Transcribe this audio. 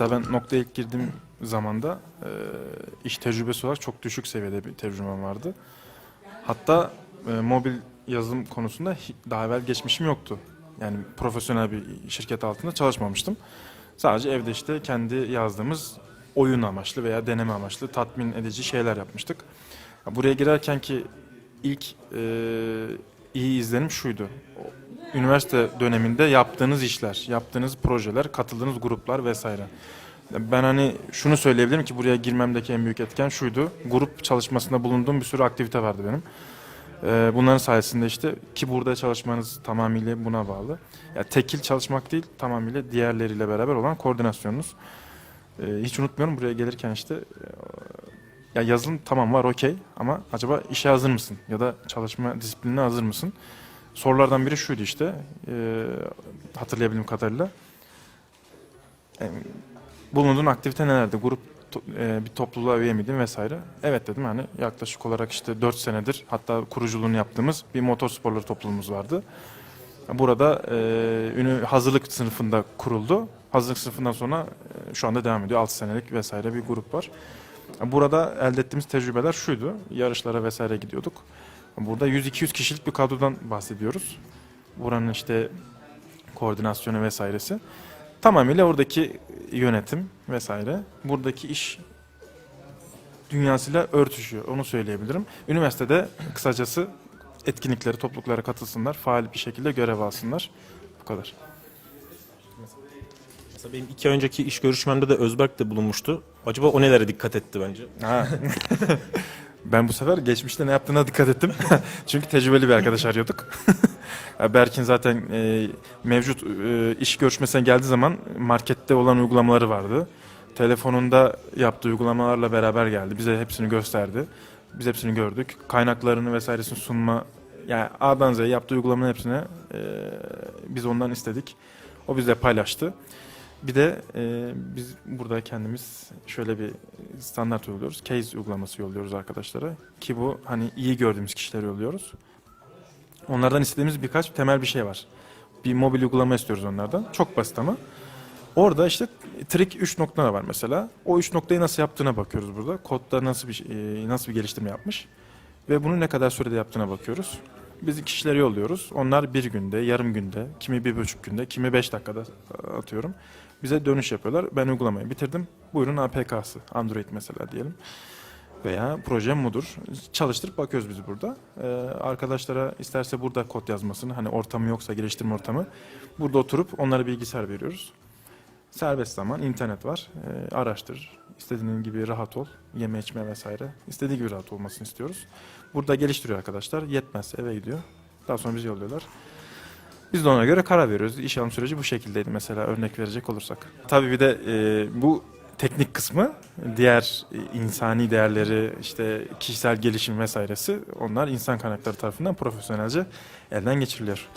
Mesela ben noktaya ilk girdiğim zamanda e, iş tecrübesi olarak çok düşük seviyede bir tecrübem vardı. Hatta e, mobil yazılım konusunda daha evvel geçmişim yoktu. Yani profesyonel bir şirket altında çalışmamıştım. Sadece evde işte kendi yazdığımız oyun amaçlı veya deneme amaçlı tatmin edici şeyler yapmıştık. Ya Buraya girerken ki ilk e, iyi izlenim şuydu. Üniversite döneminde yaptığınız işler, yaptığınız projeler, katıldığınız gruplar vesaire. Ben hani şunu söyleyebilirim ki buraya girmemdeki en büyük etken şuydu. Grup çalışmasında bulunduğum bir sürü aktivite vardı benim. Ee, bunların sayesinde işte ki burada çalışmanız tamamıyla buna bağlı. Ya tekil çalışmak değil, tamamıyla diğerleriyle beraber olan koordinasyonunuz. Ee, hiç unutmuyorum buraya gelirken işte e, ya yazılım tamam var okey ama acaba işe hazır mısın ya da çalışma disiplinine hazır mısın? Sorulardan biri şuydu işte e, hatırlayabildiğim kadarıyla. E, bulunduğun aktivite nelerdi? Grup to- e, bir topluluğa üye miydin vesaire? Evet dedim hani yaklaşık olarak işte 4 senedir hatta kuruculuğunu yaptığımız bir motorsporları topluluğumuz vardı. Burada e, ünü hazırlık sınıfında kuruldu. Hazırlık sınıfından sonra e, şu anda devam ediyor. 6 senelik vesaire bir grup var. Burada elde ettiğimiz tecrübeler şuydu. Yarışlara vesaire gidiyorduk. Burada 100-200 kişilik bir kadrodan bahsediyoruz. Buranın işte koordinasyonu vesairesi. Tamamıyla oradaki yönetim vesaire. Buradaki iş dünyasıyla örtüşüyor. Onu söyleyebilirim. Üniversitede kısacası etkinliklere, topluluklara katılsınlar. Faal bir şekilde görev alsınlar. Bu kadar. Mesela benim iki önceki iş görüşmemde de Özberk de bulunmuştu. Acaba o nelere dikkat etti bence? Ha. ben bu sefer geçmişte ne yaptığına dikkat ettim. Çünkü tecrübeli bir arkadaş arıyorduk. Berk'in zaten e, mevcut e, iş görüşmesine geldiği zaman markette olan uygulamaları vardı. Telefonunda yaptığı uygulamalarla beraber geldi. Bize hepsini gösterdi. Biz hepsini gördük. Kaynaklarını vesairesini sunma yani A'dan Z'ye yaptığı uygulamanın hepsini e, biz ondan istedik. O bizle paylaştı. Bir de e, biz burada kendimiz şöyle bir standart uyguluyoruz. Case uygulaması yolluyoruz arkadaşlara. Ki bu hani iyi gördüğümüz kişileri yolluyoruz. Onlardan istediğimiz birkaç temel bir şey var. Bir mobil uygulama istiyoruz onlardan. Çok basit ama. Orada işte trik 3 nokta var mesela. O 3 noktayı nasıl yaptığına bakıyoruz burada. Kodda nasıl bir şey- e, nasıl bir geliştirme yapmış ve bunu ne kadar sürede yaptığına bakıyoruz. Biz kişileri yolluyoruz. Onlar bir günde, yarım günde, kimi bir buçuk günde, kimi beş dakikada atıyorum. Bize dönüş yapıyorlar. Ben uygulamayı bitirdim. Buyurun APK'sı. Android mesela diyelim. Veya projem budur. Çalıştırıp bakıyoruz biz burada. Ee, arkadaşlara isterse burada kod yazmasını, hani ortamı yoksa geliştirme ortamı. Burada oturup onlara bilgisayar veriyoruz. Serbest zaman, internet var. Ee, araştır. İstediğin gibi rahat ol. Yeme içme vesaire. İstediği gibi rahat olmasını istiyoruz. Burada geliştiriyor arkadaşlar. Yetmezse eve gidiyor. Daha sonra bizi yolluyorlar. Biz de ona göre karar veriyoruz. İş alım süreci bu şekildeydi mesela örnek verecek olursak. Tabii bir de e, bu teknik kısmı diğer e, insani değerleri işte kişisel gelişim vesairesi onlar insan kaynakları tarafından profesyonelce elden geçiriliyor.